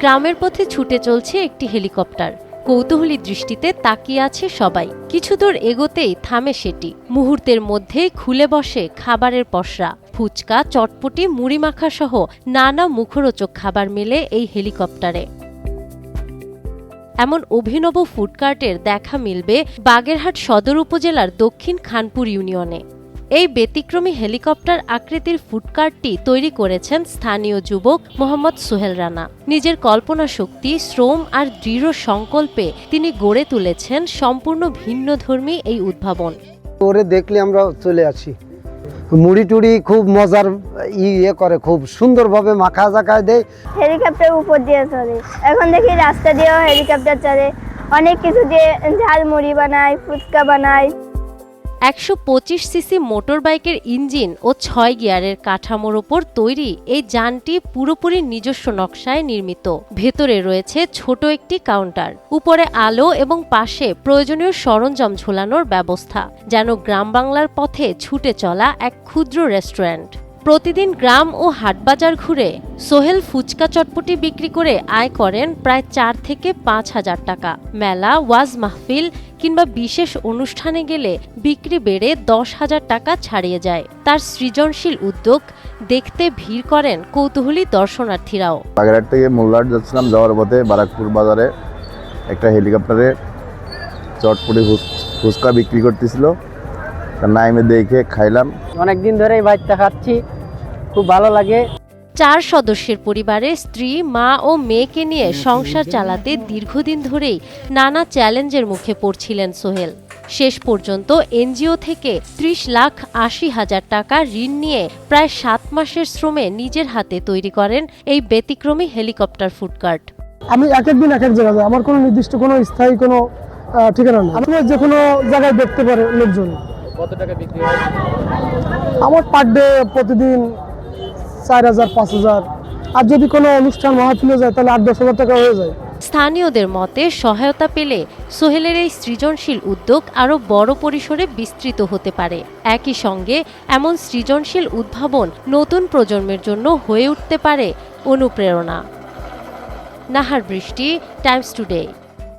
গ্রামের পথে ছুটে চলছে একটি হেলিকপ্টার। কৌতূহলী দৃষ্টিতে তাকিয়ে আছে সবাই। কিছু দূর এগোতেই থামে সেটি। মুহূর্তের মধ্যেই খুলে বসে খাবারের পসরা। ফুচকা, চটপটি, মুড়ি মাখা সহ নানা মুখরোচক খাবার মেলে এই হেলিকপ্টারে। এমন অভিনব ফুডকার্টের দেখা মিলবে বাগেরহাট সদর উপজেলার দক্ষিণ খানপুর ইউনিয়নে। এই ব্যতিক্রমী হেলিকপ্টার আকৃতির ফুডকার্টটি তৈরি করেছেন স্থানীয় যুবক মোহাম্মদ সোহেল রানা। নিজের কল্পনা শক্তি শ্রম আর দৃঢ় সংকল্পে তিনি গড়ে তুলেছেন সম্পূর্ণ ভিন্নধর্মী এই উদ্ভাবন। ওরে দেখলে আমরা চলে আসি। মুড়ি টুড়ি খুব মজার ইয়ে করে খুব সুন্দরভাবে মাখা জাকায় দেয়। হেলিকপ্টার উপর দিয়ে চলে। এখন দেখি রাস্তা দিয়েও হেলিকপ্টার চলে। অনেক কিছু দিয়ে ঝালমুড়ি বানায় ফুচকা বানায়। একশো পঁচিশ সিসি মোটর বাইকের ইঞ্জিন ও ছয় গিয়ারের কাঠামোর ওপর তৈরি এই যানটি পুরোপুরি নিজস্ব নকশায় নির্মিত। ভেতরে রয়েছে ছোট একটি কাউন্টার, উপরে আলো এবং পাশে প্রয়োজনীয় সরঞ্জাম ঝোলানোর ব্যবস্থা, যেন গ্রাম বাংলার পথে ছুটে চলা এক ক্ষুদ্র রেস্টুরেন্ট। প্রতিদিন গ্রাম ও হাটবাজার ঘুরে সোহেল ফুচকা চটপটি বিক্রি করে আয় করেন প্রায় চার থেকে পাঁচ হাজার টাকা। মেলা, ওয়াজ মাহফিল কিংবা বিশেষ অনুষ্ঠানে গেলে বিক্রি বেড়ে দশ হাজার টাকা ছাড়িয়ে যায়। তার সৃজনশীল উদ্যোগ দেখতে ভিড় করেন কৌতূহলী দর্শনার্থীরাও। বাগেরহাট থেকে মোল্লাহাট যাচ্ছিলাম যাওয়ার পথে বারাকপুর বাজারে একটা হেলিকপ্টারে চটপটি ফুচকা বিক্রি করতেছিল। নাইমে দেখে খাইলাম। অনেক দিন ধরেই বাইকটা খাচ্ছি। খুব ভালো লাগে। চার সদস্যের পরিবারে স্ত্রী মা ও মেয়েকে নিয়ে সংসার চালাতে দীর্ঘদিন ধরেই নানা চ্যালেঞ্জের মুখে পড়ছিলেন সোহেল। শেষ পর্যন্ত এনজিও থেকে ত্রিশ লাখ আশি হাজার টাকা ঋণ নিয়ে প্রায় সাত মাসের শ্রমে নিজের হাতে তৈরি করেন এই ব্যতিক্রমী হেলিকপ্টার ফুডকার্ট আমি এক এক দিন এক এক জায়গায় আমার কোনো নির্দিষ্ট কোনো স্থায়ী কোনো আহ, ঠিকানা নেই। আমি যে কোনো জায়গায় দেখতে পারে লোকজন। কত টাকা বিক্রি হয়? আমার পার ডে প্রতিদিন চার হাজার, পাঁচ হাজার। আর যদি কোনো অনুষ্ঠান মাহফিলে যায়, তাহলে আট, দশ হাজার টাকা হয়ে যায়। স্থানীয়দের মতে সহায়তা পেলে সোহেলের এই সৃজনশীল উদ্যোগ আরও বড় পরিসরে বিস্তৃত হতে পারে। একই সঙ্গে এমন সৃজনশীল উদ্ভাবন নতুন প্রজন্মের জন্য হয়ে উঠতে পারে অনুপ্রেরণা। নাহার বৃষ্টি টাইমস টুডে